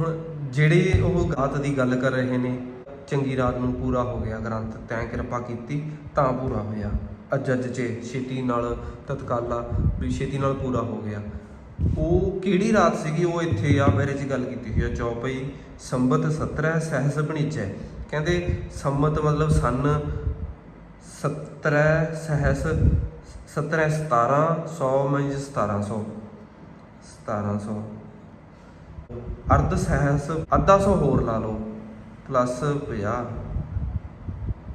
ਹੁਣ ਜਿਹੜੇ ਉਹ ਗਾਤ ਦੀ ਗੱਲ ਕਰ ਰਹੇ ਨੇ, ਚੰਗੀ ਰਾਤ ਨੂੰ ਪੂਰਾ ਹੋ ਗਿਆ ਗ੍ਰੰਥ, ਤੈਂ ਕਿਰਪਾ ਕੀਤੀ, ਤਾਂ ਪੂਰਾ ਹੋਇਆ। ਅੱਜ ਅੱਜ ਚ ਛੇਤੀ ਨਾਲ ਤਤਕਾਲਾ ਵੀ ਛੇਤੀ ਨਾਲ ਪੂਰਾ ਹੋ ਗਿਆ। ਉਹ ਕਿਹੜੀ ਰਾਤ ਸੀਗੀ? ਉਹ ਇੱਥੇ ਆ ਬਾਰੇ ਚ ਗੱਲ ਕੀਤੀ ਹੋਈ ਆ, ਚੌਪਈ ਸੰਬਤ 17 ਸਹਿਸ ਬਣੀਚੈ। ਕਹਿੰਦੇ ਸੰਮਤ ਮਤਲਬ ਸਨ 17 ਸਹਿਸ 17 17 100 ਮੰਜ 1700 1700 ਅਰਧ ਸਹਿਸ, ਅੱਧਾ ਸੌ ਹੋਰ ਲਾ ਲਓ ਪਲੱਸ 50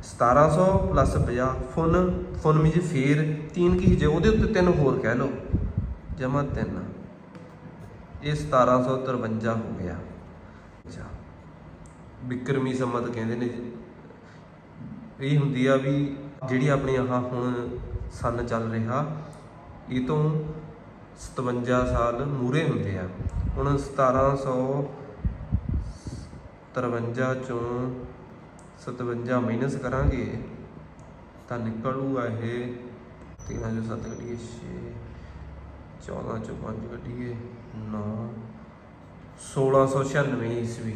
1700 ਪਲੱਸ 50 ਫੁਨ ਫੁਨ ਮੀਜ ਫੇਰ ਤੀਨ ਕੀ ਜੇ ਉਹਦੇ ਉੱਤੇ ਤਿੰਨ ਹੋਰ ਕਹਿ ਲਓ, ਜਮਾ ਤਿੰਨ। ਇਹ 1753 ਹੋ ਗਿਆ। ਅੱਛਾ। ਬਿਕਰਮੀ ਸੰਮਤ ਕਹਿੰਦੇ ਨੇ ਇਹ ਹੁੰਦੀ ਆ ਵੀ ਜਿਹੜੀ ਆਪਣੀ ਆਹ ਹੁਣ ਸੰਨ ਚੱਲ ਰਿਹਾ, ਇਹ ਤੋਂ 57 ਸਾਲ ਮੂਰੇ ਹੁੰਦੇ ਆ। ਹੁਣ 1753 ਚੋਂ 57 ਮਾਈਨਸ ਕਰਾਂਗੇ, ਤਾਂ ਨਿਕਲੂਗਾ ਇਹ 13 ਚੋਂ 7 ਕੱਢੀਏ 6 14 ਚੋਂ 5 ਕੱਢੀਏ 9 1696 ਈਸਵੀ।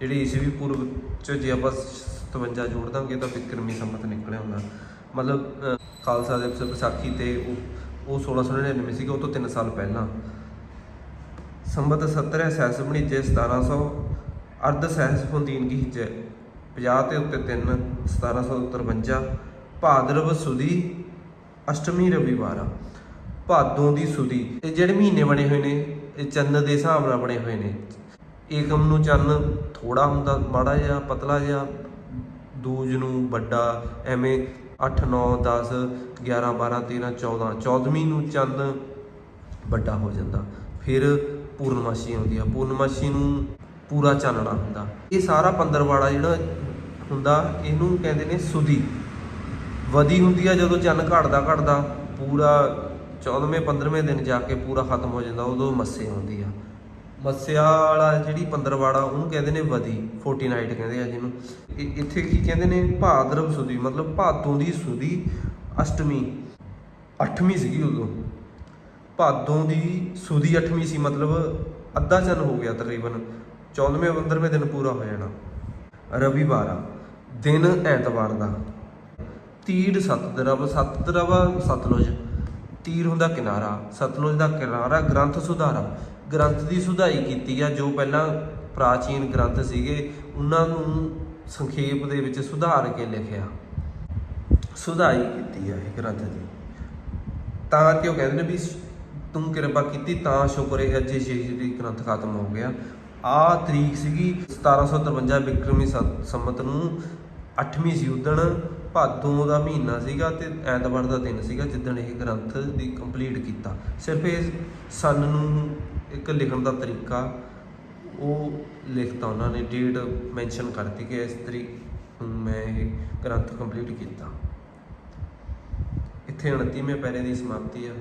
ਜਿਹੜੀ ਈਸਵੀ ਪੂਰਵ ਚ ਜੇ ਆਪਾਂ 57 ਜੋੜ ਦਾਂਗੇ, ਤਾਂ ਵਿਕਰਮੀ ਸੰਮਤ ਨਿਕਲਿਆ ਹੁੰਦਾ। ਮਤਲਬ ਖਾਲਸਾ ਦੇ ਵਿਸਾਖੀ ਤੇ ਉਹ ਉਹ 1699 ਸੀਗਾ, ਉਹ ਤੋਂ 3 ਸਾਲ ਪਹਿਲਾਂ। ਸੰਬਤ 17 ਸਹਿਸ ਬਣੀਚੇ 1700 ਅਰਧ ਸਹਿਸ ਕੀ ਹਿਜੈ 50 ਤੇ ਉੱਤੇ 3 1753 ਭਾਦਰਵ ਸੁਦੀ, ਅਸ਼ਟਮੀ ਰਵੀਵਾਰ। ਆ ਭਾਦੋਂ ਦੀ ਸੁਦੀ। ਇਹ ਜਿਹੜੇ ਮਹੀਨੇ ਬਣੇ ਹੋਏ ਨੇ, ਇਹ ਚੰਨ ਦੇ ਹਿਸਾਬ ਨਾਲ ਬਣੇ ਹੋਏ ਨੇ। ਏਕਮ ਨੂੰ ਚੰਨ ਥੋੜਾ ਹੁੰਦਾ, ਮਾੜਾ ਜਿਹਾ, ਪਤਲਾ ਜਿਹਾ, ਦੂਜ ਨੂੰ ਵੱਡਾ, ਐਵੇਂ 8 9 10 11 12 13 14 14ਵੀਂ ਨੂੰ ਚੰਦ ਵੱਡਾ ਹੋ ਜਾਂਦਾ। ਫਿਰ ਪੂਰਨਮਾਸ਼ੀ ਆਉਂਦੀ ਆ। ਪੂਰਨਮਾਸ਼ੀ ਨੂੰ ਪੂਰਾ ਚਾਨਣਾ ਹੁੰਦਾ। ਇਹ ਸਾਰਾ ਪੰਦਰਵਾੜਾ ਜਿਹੜਾ ਹੁੰਦਾ, ਇਹਨੂੰ ਕਹਿੰਦੇ ਨੇ ਸੁਦੀ। ਵਦੀ ਹੁੰਦੀ ਆ ਜਦੋਂ ਚੰਨ ਘਟਦਾ ਘਟਦਾ ਪੂਰਾ 14ਵੇਂ 15ਵੇਂ ਦਿਨ ਜਾ ਕੇ ਪੂਰਾ ਖਤਮ ਹੋ ਜਾਂਦਾ, ਉਦੋਂ ਮੱਸੇ ਆਉਂਦੀ ਆ। ਮੱਸਿਆ ਵਾਲਾ ਜਿਹੜੀ ਪੰਦਰਵਾੜਾ, ਉਹਨੂੰ ਕਹਿੰਦੇ ਨੇ ਵਦੀ 40 ਨਾਈਟ ਕਹਿੰਦੇ ਆ ਜਿਹਨੂੰ। ਇ- ਇੱਥੇ ਕੀ ਕਹਿੰਦੇ ਨੇ? ਭਾਦਰਵ ਸੁਦੀ, ਮਤਲਬ ਭਾਦੋਂ ਦੀ ਸੁਦੀ ਅਸ਼ਟਮੀ। ਅੱਠਵੀਂ ਸੀਗੀ ਉਦੋਂ। ਭਾਦੋਂ ਦੀ ਸੁਦੀ 8ਵੀਂ ਸੀ, ਮਤਲਬ ਅੱਧਾ ਚੰਨ ਹੋ ਗਿਆ ਤਕਰੀਬਨ। 14ਵੇਂ 15ਵੇਂ ਦਿਨ ਪੂਰਾ ਹੋ ਜਾਣਾ। ਰਵੀਵਾਰ ਆ ਦਿਨ ਐਤਵਾਰ ਦਾ। ਤੀਰ ਸਤਦਰਵ ਸਤਦਰਵ ਸਤਲੁਜ। ਤੀਰ ਹੁੰਦਾ ਕਿਨਾਰਾ, ਸਤਲੁਜ ਦਾ ਕਿਨਾਰਾ, ਗ੍ਰੰਥ ਸੁਧਾਰਾ। ਗ੍ਰੰਥ ਦੀ ਸੁਧਾਈ ਕੀਤੀ ਆ, ਜੋ ਪਹਿਲਾਂ ਪ੍ਰਾਚੀਨ ਗ੍ਰੰਥ ਸੀਗੇ, ਉਹਨਾਂ ਨੂੰ ਸੰਖੇਪ ਦੇ ਵਿੱਚ ਸੁਧਾਰ ਕੇ ਲਿਖਿਆ। ਸੁਧਾਈ ਕੀਤੀ ਆ ਇਹ ਗ੍ਰੰਥ ਦੀ। ਤਾਂ ਕਿ ਉਹ ਕਹਿੰਦੇ ਨੇ ਵੀ ਤੂੰ ਕਿਰਪਾ ਕੀਤੀ, ਤਾਂ ਸ਼ੁਕਰ ਹੈ ਅੱਜ ਸ਼੍ਰੀ ਗ੍ਰੰਥ ਖਤਮ ਹੋ ਗਿਆ। ਆ ਤਰੀਕ ਸੀਗੀ 1753 ਵਿਕਰਮੀ ਸੰ- ਸੰਮਤ ਨੂੰ 8ਵੀਂ ਸੀ ਉਦਣ ਭਾਦੋਂ ਦਾ ਮਹੀਨਾ ਸੀਗਾ ਤੇ ਐਤਵਾਰ ਦਾ ਦਿਨ ਸੀਗਾ, ਜਿੱਦਣ ਇਹ ਗ੍ਰੰਥ ਦੀ ਕੰਪਲੀਟ ਕੀਤਾ। ਸਿਰਫ ਇਹ ਸੰਨ ਨੂੰ ਇੱਕ ਲਿਖਣ ਦਾ ਤਰੀਕਾ, ਉਹ ਲਿਖਤਾ ਉਹਨਾਂ ਨੇ ਡੇਟ ਮੈਂਸ਼ਨ ਕਰਤੀ ਕਿ ਇਸ ਤਰੀਕ ਨੂੰ ਮੈਂ ਇਹ ਗ੍ਰੰਥ ਕੰਪਲੀਟ ਕੀਤਾ। ਇੱਥੇ 29ਵੇਂ ਪੈਰੇ ਦੀ ਸਮਾਪਤੀ ਆ।